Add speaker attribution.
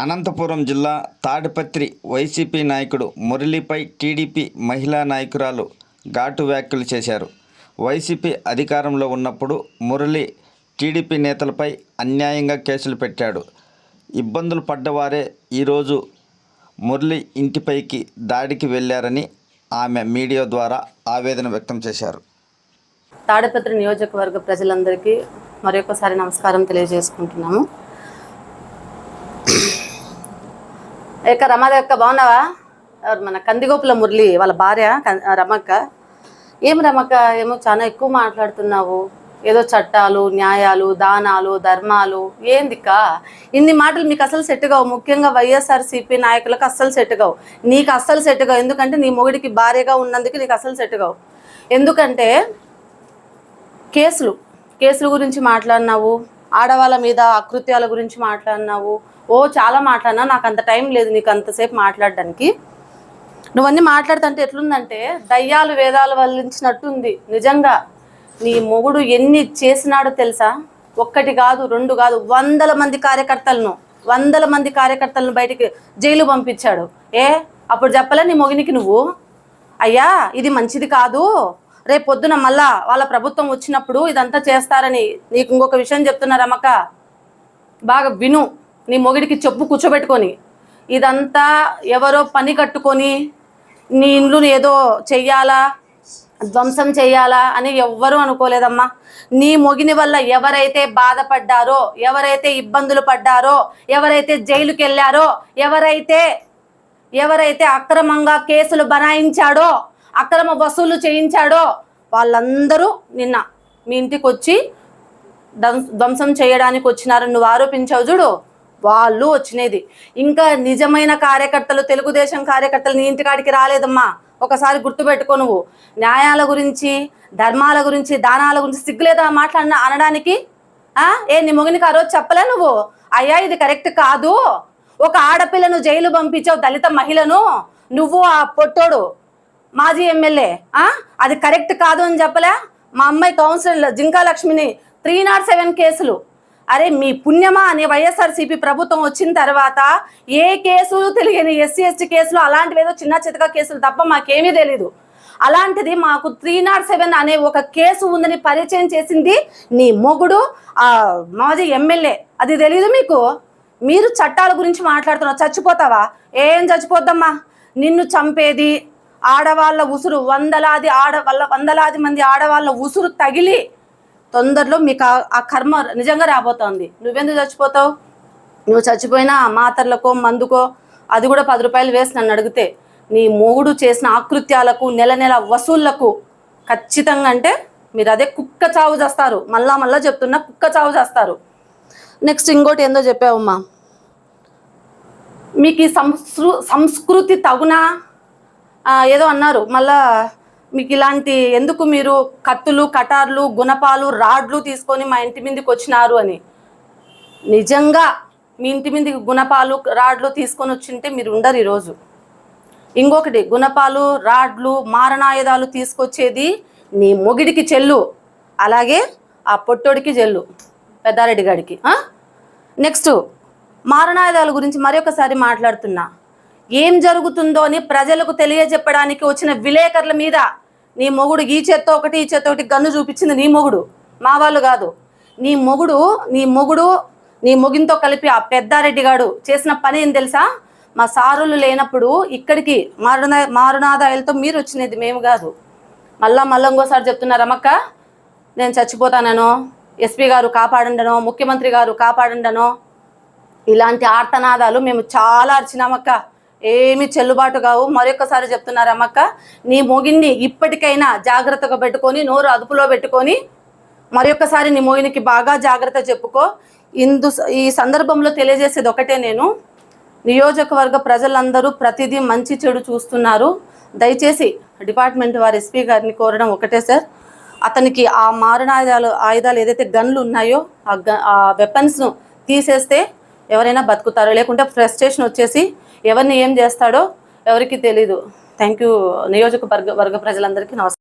Speaker 1: అనంతపురం జిల్లా తాడిపత్రి వైసీపీ నాయకుడు మురళిపై టీడీపీ మహిళా నాయకురాలు ఘాటు వ్యాఖ్యలు చేశారు. వైసీపీ అధికారంలో ఉన్నప్పుడు మురళి టీడీపీ నేతలపై అన్యాయంగా కేసులు పెట్టాడు. ఇబ్బందులు పడ్డవారే ఈరోజు మురళి ఇంటిపైకి దాడికి వెళ్ళారని ఆమె మీడియా ద్వారా ఆవేదన వ్యక్తం చేశారు.
Speaker 2: తాడిపత్రి నియోజకవర్గ ప్రజలందరికీ మరొకసారి నమస్కారం తెలియజేసుకుంటున్నాము. ఏక రమాదేవి అక్క బాగున్నావా? మన కందిగోపుల మురళి వాళ్ళ భార్య రమక్క. ఏం రమక్క ఏమో చాలా ఎక్కువ మాట్లాడుతున్నావు. ఏదో చట్టాలు న్యాయాలు దానాలు ధర్మాలు. ఏందికా ఇన్ని మాటలు మీకు అసలు సెట్ కావు. ముఖ్యంగా వైఎస్ఆర్సీపీ నాయకులకు అస్సలు సెట్ కావు. నీకు అస్సలు సెట్ కావు. ఎందుకంటే నీ మొగుడికి భార్యగా ఉన్నందుకు నీకు అసలు సెట్ కావు. ఎందుకంటే కేసులు కేసుల గురించి మాట్లాడినావు. ఆడవాళ్ళ మీద అకృత్యాల గురించి మాట్లాడినావు? ఓ చాలా మాట్లాడినా. నాకు అంత టైం లేదు నీకు అంతసేపు మాట్లాడడానికి. నువ్వన్నీ మాట్లాడుతుంటే ఎట్లుందంటే దయ్యాలు వేదాలు వల్లించినట్టుంది. నిజంగా నీ మొగుడు ఎన్ని చేసినాడో తెలుసా? ఒక్కటి కాదు రెండు కాదు వందల మంది కార్యకర్తలను వందల మంది కార్యకర్తలను బయటికి జైలు పంపించాడు. ఏ? అప్పుడు చెప్పలే నీ మొగినికి నువ్వు? అయ్యా ఇది మంచిది కాదు. రేపు పొద్దున మళ్ళా వాళ్ళ ప్రభుత్వం వచ్చినప్పుడు ఇదంతా చేస్తారని నీకు ఇంకొక విషయం చెప్తున్నా రమక. బాగా విను. నీ మొగిడికి చెప్పు కూర్చోబెట్టుకొని. ఇదంతా ఎవరో పని కట్టుకొని నీ ఇండ్లు ఏదో చెయ్యాలా? ధ్వంసం చెయ్యాలా? అని ఎవ్వరూ అనుకోలేదమ్మా. నీ మొగిని వల్ల ఎవరైతే బాధపడ్డారో ఎవరైతే ఇబ్బందులు పడ్డారో ఎవరైతే జైలుకి వెళ్ళారో ఎవరైతే ఎవరైతే అక్రమంగా కేసులు బనాయించాడో అక్రమ వసూలు చేయించాడో వాళ్ళందరూ నిన్న మీ ఇంటికి వచ్చి ధ్వంసం చేయడానికి వచ్చినారని నువ్వు ఆరోపించావు చూడు. వాళ్ళు వచ్చినది. ఇంకా నిజమైన కార్యకర్తలు తెలుగుదేశం కార్యకర్తలు నీ ఇంటికాడికి రాలేదమ్మా. ఒకసారి గుర్తుపెట్టుకో నువ్వు. న్యాయాల గురించి ధర్మాల గురించి దానాల గురించి సిగ్గులేదా మాట్లాడిన అనడానికి? ఏ నీ మొగనికి ఆ రోజు చెప్పలే నువ్వు? అయ్యా ఇది కరెక్ట్ కాదు. ఒక ఆడపిల్లను జైలు పంపించావు దళిత మహిళను. నువ్వు ఆ పొట్టోడు. మాజీ ఎమ్మెల్యే అది కరెక్ట్ కాదు అని చెప్పలే? మా అమ్మాయి కౌన్సిలర్ జింకా లక్ష్మిని త్రీ నాట్ సెవెన్ కేసులు. అరే మీ పుణ్యమా అనే వైఎస్ఆర్సీపీ ప్రభుత్వం వచ్చిన తర్వాత ఏ కేసులు తెలియని ఎస్సీ ఎస్టీ కేసులు అలాంటివి ఏదో చిన్న చితక కేసులు తప్ప మాకేమీ తెలీదు. అలాంటిది మాకు త్రీ నాట్ సెవెన్ అనే ఒక కేసు ఉందని పరిచయం చేసింది నీ మొగుడు మాజీ ఎమ్మెల్యే. అది తెలీదు మీకు? మీరు చట్టాల గురించి మాట్లాడుతున్నావు చచ్చిపోతావా? ఏం చచ్చిపోద్దమ్మా? నిన్ను చంపేది ఆడవాళ్ళ ఉసురు వందలాది ఆడ వాళ్ళ వందలాది మంది ఆడవాళ్ళ ఉసురు తగిలి తొందరలో మీకు ఆ- కర్మ నిజంగా రాబోతోంది. నువ్వెందుకు చచ్చిపోతావు? నువ్వు చచ్చిపోయినా మాతర్లకో మందుకో అది కూడా పది రూపాయలు వేసి నన్ను అడిగితే నీ మొగుడు చేసిన ఆకృత్యాలకు నెల నెల వసూళ్ళకు ఖచ్చితంగా అంటే మీరు అదే కుక్క చావు చేస్తారు. మళ్ళా మళ్ళా చెప్తున్నా కుక్క చావు చేస్తారు. నెక్స్ట్ ఇంకోటి ఏందో చెప్పావమ్మా. మీకు ఈ సంస్కృ సంస్కృతి తగునా? ఏదో అన్నారు. మళ్ళా మీకు ఇలాంటి ఎందుకు మీరు కత్తులు కటార్లు గుణపాలు రాడ్లు తీసుకొని మా ఇంటి మీదకి వచ్చినారు అని. నిజంగా మీ ఇంటి మీదకి గుణపాలు రాడ్లు తీసుకొని వచ్చింటే మీరు ఉండరు ఈరోజు. ఇంకొకటి గుణపాలు రాడ్లు మారణాయుధాలు తీసుకొచ్చేది నీ మొగిడికి చెల్లు. అలాగే ఆ పొట్టోడికి చెల్లు పెద్దారెడ్డి గాడికి. నెక్స్ట్ మారణాయుధాల గురించి మరొకసారి మాట్లాడుతున్నా. ఏం జరుగుతుందో అని ప్రజలకు తెలియజెప్పడానికి వచ్చిన విలేకరుల మీద నీ మొగుడు ఈ చేత్తో ఒకటి ఈ చేత్తో ఒకటి గన్ను చూపించింది నీ మొగుడు. మా వాళ్ళు కాదు. నీ మొగుడు నీ మొగుడు నీ మొగిన్తో కలిపి ఆ పెద్దారెడ్డి గాడు చేసిన పని ఏం తెలుసా? మా సారులు లేనప్పుడు ఇక్కడికి మారునా మారునాదాయాలతో మీరు వచ్చినది మేము కాదు. మళ్ళా మళ్ళీ ఇంకోసారి చెప్తున్నారు అమ్మక్క? నేను చచ్చిపోతానో ఎస్పీ గారు కాపాడండనో ముఖ్యమంత్రి గారు కాపాడండనో ఇలాంటి ఆర్తనాదాలు మేము చాలా అర్చినామక్క ఏమి చెల్లుబాటు కావు. మరొకసారి చెప్తున్నారు అమ్మక్క నీ మొగిన్ని ఇప్పటికైనా జాగ్రత్తగా పెట్టుకొని నోరు అదుపులో పెట్టుకొని మరొకసారి నీ మొగినికి బాగా జాగ్రత్త చెప్పుకో. ఇందు ఈ సందర్భంలో తెలియజేసేది ఒకటే నేను. నియోజకవర్గ ప్రజలందరూ ప్రతిదీ మంచి చెడు చూస్తున్నారు. దయచేసి డిపార్ట్మెంట్ వారి ఎస్పీ గారిని కోరడం ఒకటే సార్. అతనికి ఆ మారణాయుధాలు ఆయుధాలు ఏదైతే గన్లు ఉన్నాయో ఆ గ ఆ వెపన్స్ను తీసేస్తే ఎవరైనా బతుకుతారు లేకుంటే ఫ్రస్ట్రేషన్ వచ్చేసి ఎవరిని ఏం చేస్తాడో ఎవరికి తెలీదు. థ్యాంక్ యూ నియోజకవర్గ వర్గ ప్రజలందరికీ నమస్కారం.